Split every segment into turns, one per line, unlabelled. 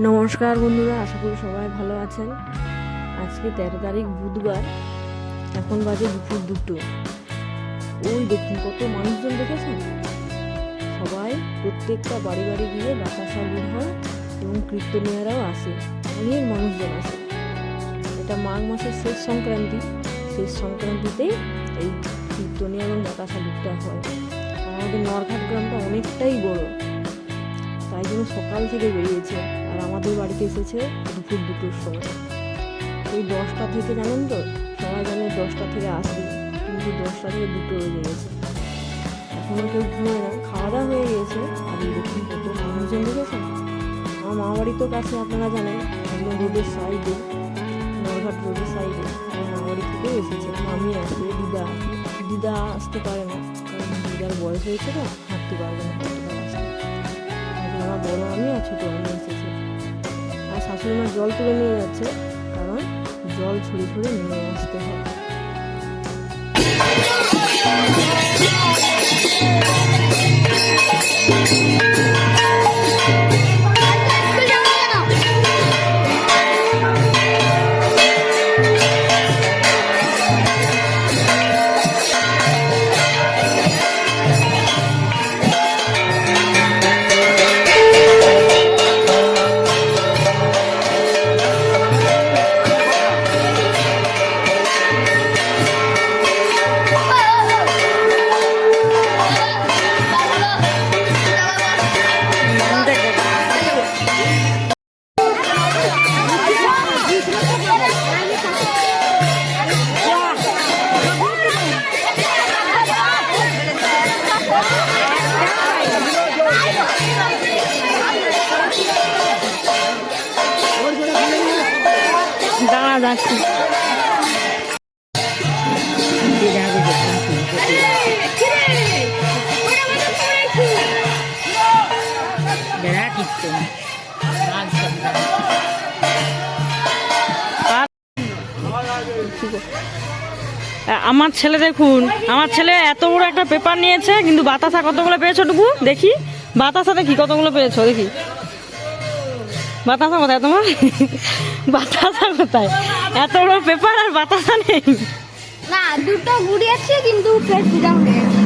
নমস্কার বন্ধুরা, আশা করি সবাই ভালো আছেন। আজকে তেরো তারিখ বুধবার, এখন বাজে দুপুর দুটো। ওই দেখুন, কত মানুষজন দেখেছেন? সবাই প্রত্যেকটা বাড়ি বাড়ি গিয়ে বাতাসা বের হয় এবং কীর্তনিয়ারাও আসে, অনেক মানুষজন আসে। এটা মাঘ মাসের শেষ সংক্রান্তি, শেষ সংক্রান্তিতেই এই কীর্তনিয়া এবং বাতাসা লুটটা হয়। আমাদের নরঘাট গ্রামটা অনেকটাই বড়। তাই সকাল থেকে বেরিয়েছে আর আমাদের বাড়িতে এসেছে দুপুর দুটোর সময়। এই দশটা থেকে জানেন তো? সবাই জানে দশটা থেকে আসবে, কিন্তু দশটা থেকে দুটো বেজে গেছে এখনও কেউ ঘুমোয় না খাওয়া দাওয়া হয়ে গিয়েছে, আর দেখুন কত মানুষজন দেখেছেন আমার মামা বাড়ি তো কাছে, আপনারা জানেন, একদম রোডের সাইডে নরঘাট রোডের সাইডে। আমার মামা বাড়ি থেকেও এসেছে। মামি আসবে দিদা আসবে দিদা আসতে পারে না, কারণ দিদার বয়স হয়েছে তো হাঁটতে পারবে না। আমার বড় আমি আর ছোটো, আমি এসেছি। আর শাশুড়ি মা জল তুলে নিয়ে যাচ্ছে, কারণ জল ছুঁড়ে ছুড়ে নিয়ে আসতে হয় দাঁড়া, যাচ্ছি। আমার ছেলে দেখুন, আমার ছেলে এত বড় একটা পেপার নিয়েছে, কিন্তু বাতাসা কতগুলো পেয়েছ টুকু? দেখি। বাতাসা দেখি কতগুলো পেয়েছ, দেখি। বাতাসা কোথায় তোমার? বাতাসা কোথায়? এত বড় পেপার আর বাতাসা নেই।
না দুটো গুড়িয়েছে কিন্তু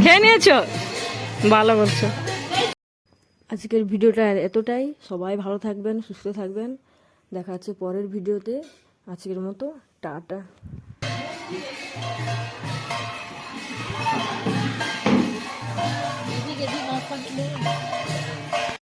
খেয়ে নিয়েছো? ভালো করছ। আজকের ভিডিওটা এতটাই। সবাই ভালো থাকবেন সুস্থ থাকবেন। দেখা হচ্ছে পরের ভিডিওতে। আজকের মতো টাটা।